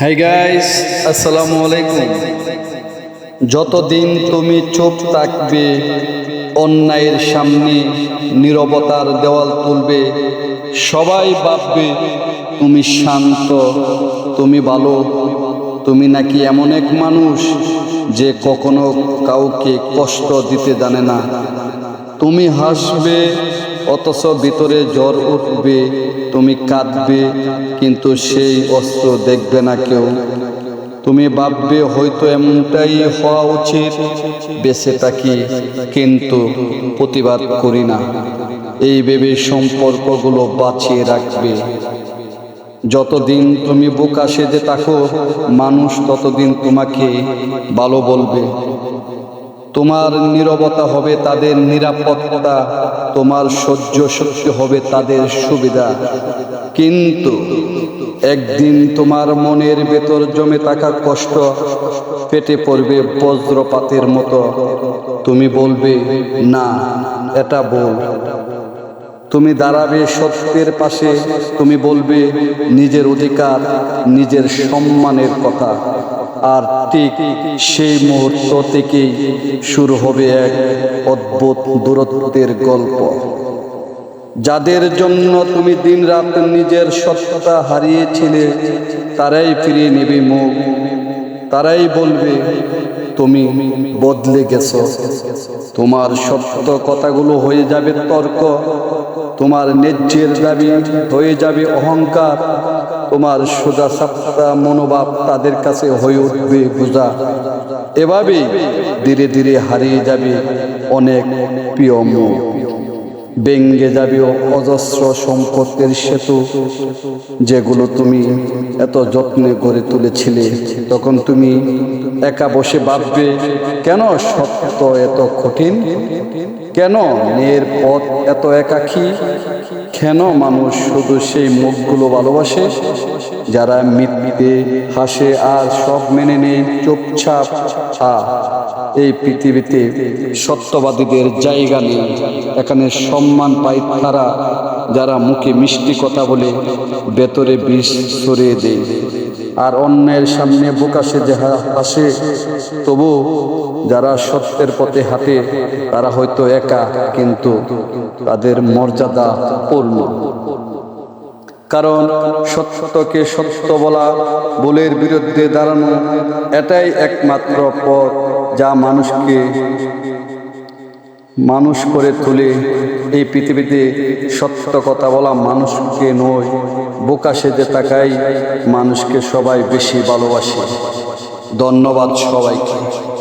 Hi guys আসসালামু আলাইকুম যতদিন তুমি চুপ থাকবে, অন্যায়ের সামনে নীরবতার দেওয়াল তুলবে, সবাই ভাববে তুমি শান্ত, তুমি ভালো, তুমি নাকি এমন এক মানুষ যে কখনো কাউকে কষ্ট দিতে জানে না। তুমি হাসবে অথচ ভিতরে জ্বর উঠবে, তুমি কাঁদবে, কিন্তু সেই অস্ত্র দেখবে না কেউ। তুমি ভাববে, হয়তো এমনটাই হওয়া উচিত। বেঁচে থাকি কিন্তু প্রতিবাদ করি না। এই ভেবে সম্পর্কগুলো বাঁচিয়ে রাখবে। যতদিন তুমি বোকা সেজে থাকো, মানুষ ততদিন তোমাকে ভালো বলবে। তোমার নিরবতা হবে তাদের নিরাপত্তা, তোমার সহ্য শক্তি হবে তাদের সুবিধা। কিন্তু একদিন তোমার মনের ভেতর জমে থাকা কষ্ট পেটে পড়বে বজ্রপাতের মতো। তুমি বলবে, না, এটা বল তুমি দাঁড়াবে সত্যের পাশে, তুমি বলবে নিজের অধিকার, নিজের সম্মানের কথা। আর ঠিক সেই মুহূর্ত থেকেই শুরু হবে এক অদ্ভুত দূরত্বের গল্প। যাদের জন্য তুমি দিনরাত নিজের সত্যতা হারিয়েছিলে, তারাই ফিরিয়ে নেবে মুখ। তারাই বলবে, তুমি বদলে গেছ। তোমার সত্য কথাগুলো হয়ে যাবে তর্ক। তোমার ন্যায্যের দাবি হয়ে যাবে অহংকার। তোমার সোজা সাপ্তা মনোভাব তাদের কাছে হয়ে উঠবে বোঝা। এভাবেই ধীরে ধীরে হারিয়ে যাবে অনেক প্রিয় মুখ ব্যঙ্গে যাবে অজস্র সম্পত্তির সেতু যেগুলো তুমি এত যত্নে গড়ে তুলেছিলে। তখন তুমি একা বসে ভাববে, কেন সত্য এত কঠিন? কেন মেয়ের পথ এত একাকী? কেন মানুষ শুধু সেই মুখগুলো ভালোবাসে? যারা মিথ্যে হাসে আর সব মেনে নেই চুপচাপ। আ এই পৃথিবীতে সত্যবাদীদের জায়গা নেই। এখানে সম্মান পাই তারা, যারা মুখে মিষ্টি কথা বলে, ভেতরে বিষ সরিয়ে দেয়। আর অন্যের সামনে বোকাশে যে আসে তবু যারা সত্যের পথে হাতে তারা হয়তো একা, কিন্তু তাদের মর্যাদা পূর্ণ। কারণ সত্যকে সত্য বলা বলের বিরুদ্ধে দাঁড়ানো, এটাই একমাত্র পথ যা মানুষকে মানুষ করে তুলে এই পৃথিবীতে সত্য কথা বলা মানুষকে নয়, বোকা সেজে তাকাই মানুষকে সবাই বেশি ভালোবাসে। ধন্যবাদ সবাইকে।